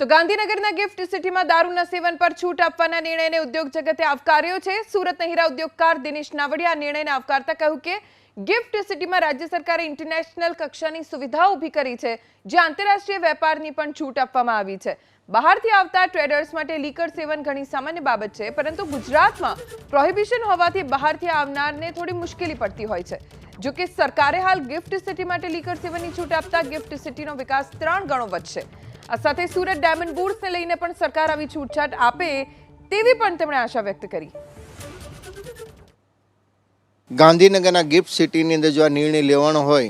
તો ગાંધીનગરના ગિફ્ટ સિટીમાં દારૂના સેવન પર છૂટ આપવાના નિર્ણયને ઉદ્યોગ જગતે આવકાર્યો છે. સુરતના હીરા ઉદ્યોગકાર દિનેશ નાવડિયા નિર્ણયને આવકારતા કહ્યું કે ગિફ્ટ સિટીમાં રાજ્ય સરકારે ઇન્ટરનેશનલ કક્ષાની સુવિધાઓ ઊભી કરી છે જે આંતરરાષ્ટ્રીય વેપારની પણ છૂટ આપવામાં આવી છે. બહારથી આવતા ટ્રેડર્સ માટે લીકર સેવન ઘણી સામાન્ય બાબત છે, પરંતુ ગુજરાતમાં પ્રોહિબિશન હોવાથી બહારથી આવનારને થોડી મુશ્કેલી પડતી હોય છે. જો કે સરકારે હાલ ગિફ્ટ સિટી માટે લીકર સેવનની છૂટ આપતા ગિફ્ટ સિટીનો વિકાસ ત્રણ ગણો વધશે. આ સાથે સુરત ડાયમંડ બુર્સને લઈને પણ સરકાર આવી છૂટછાટ આપે તેવી પણ તેમણે આશા વ્યક્ત કરી. ગાંધીનગરના ગિફ્ટ સિટીની અંદર જો આ નિર્ણય લેવાનો હોય,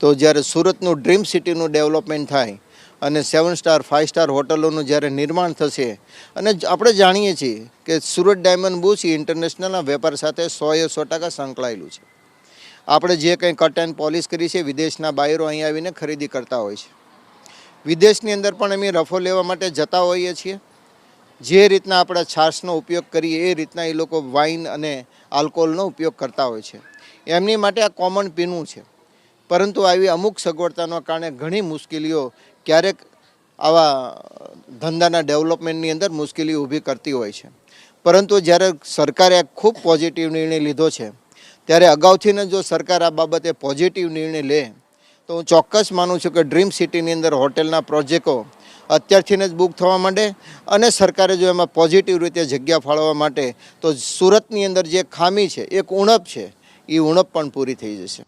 તો જ્યારે સુરતનું ડ્રીમ સિટીનું ડેવલપમેન્ટ થાય અને સેવન સ્ટાર ફાઇવ સ્ટાર હોટલોનું જ્યારે નિર્માણ થશે, અને આપણે જાણીએ છીએ કે સુરત ડાયમંડ બુચ ઇન્ટરનેશનલના વેપાર સાથે એ સો ટકા સંકળાયેલું છે. આપણે જે કંઈ કટ એન્ડ પોલિશ કરી છે વિદેશના બાયરો અહીં આવીને ખરીદી કરતા હોય છે. વિદેશની અંદર પણ અમે રફો લેવા માટે જતા હોઈએ છીએ. જે રીતના આપણે છાશનો ઉપયોગ કરીએ એ રીતના એ લોકો વાઇન અને આલ્કોહોલનો ઉપયોગ કરતા હોય છે. એમની માટે આ કોમન પીનું છે. પરંતુ આવી અમુક સગવડતાના કારણે ઘણી મુશ્કેલીઓ ક્યારેક આવા ધંધાના ડેવલપમેન્ટની અંદર મુશ્કેલી ઊભી કરતી હોય છે. પરંતુ જ્યારે સરકારે ખૂબ પોઝિટિવ નિર્ણય લીધો છે, ત્યારે અગાઉથી જ જો સરકાર આ બાબતે પોઝિટિવ નિર્ણય લે તો હું ચોક્કસ માનું છું કે ડ્રીમ સિટીની અંદર હોટેલના પ્રોજેક્ટો અત્યારથી જ બુક થવા માંડે અને સરકારે જો એમાં પોઝિટિવ રીતે જગ્યા ફાળવવા માટે તો સુરતની અંદર જે ખામી છે, એક ઉણપ છે, એ ઉણપ પણ પૂરી થઈ જશે.